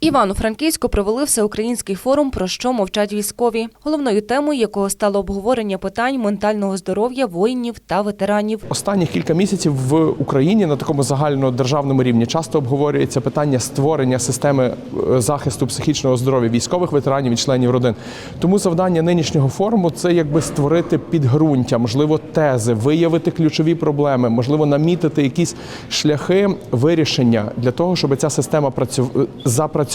Івано-Франківську провели всеукраїнський форум Про що мовчать військові, головною темою якого стало обговорення питань ментального здоров'я воїнів та ветеранів. Останніх кілька місяців в Україні на такому загальнодержавному рівні часто обговорюється питання створення системи е, захисту психічного здоров'я військових ветеранів і членів родин. Тому завдання нинішнього форуму це якби створити підґрунтя, можливо, тези, виявити ключові проблеми, можливо, намітити якісь шляхи вирішення для того, щоб ця система працю... запрацювала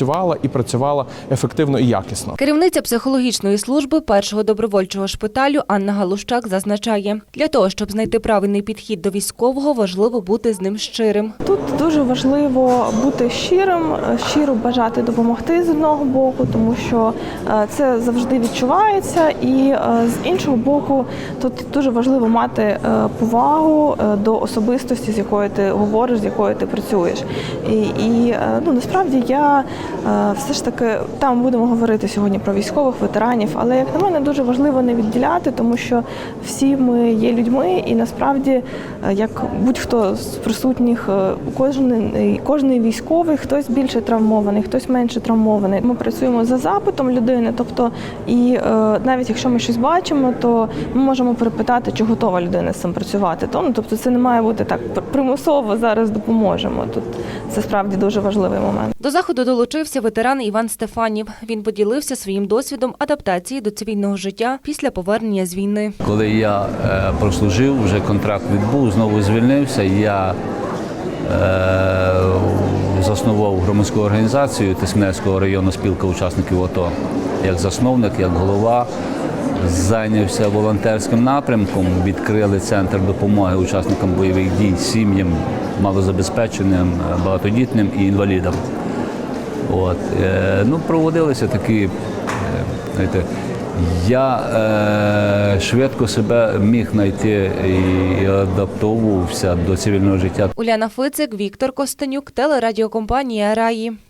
і працювала ефективно і якісно. Керівниця психологічної служби першого добровольчого шпиталю Анна Галущак зазначає, для того, щоб знайти правильний підхід до військового, важливо бути з ним щирим. Тут дуже важливо бути щирим, щиро бажати допомогти з одного боку, тому що е, це завжди відчувається, і е, з іншого боку, тут дуже важливо мати е, повагу до особистості, з якою ти говориш, з якою ти працюєш. І, і ну насправді я все ж таки там будемо говорити сьогодні про військових ветеранів, але як на мене дуже важливо не відділяти, тому що всі ми є людьми, і насправді, е, як будь-хто з присутніх, е, кожен, кожний військовий, хтось більше травмований, хтось менше травмований. Ми працюємо за запитом людини, тобто, і е, навіть якщо ми щось бачимо, то ми можемо перепитати, чи готова людина з цим працювати. То, ну, тобто це не має бути так примусово зараз допоможемо. Тут це справді дуже важливий момент. До заходу долучився ветеран Іван Стефанів. Він поділився своїм досвідом адаптації до цивільного життя після повернення з війни. Коли я е, прослужив, вже контракт відбув, знову звільнився, я е, заснував громадську організацію Тисменецького району спілка учасників АТО як засновник, як голова. Зайнявся волонтерським напрямком, відкрили центр допомоги учасникам бойових дій, сім'ям, малозабезпеченим, е, багатодітним і інвалідам. От, е, ну, проводилися такі, е, знаєте, я е, швидко себе міг знайти і адаптовувався до цивільного життя. Уляна Фицик, Віктор Костенюк, телерадіокомпанія Раї.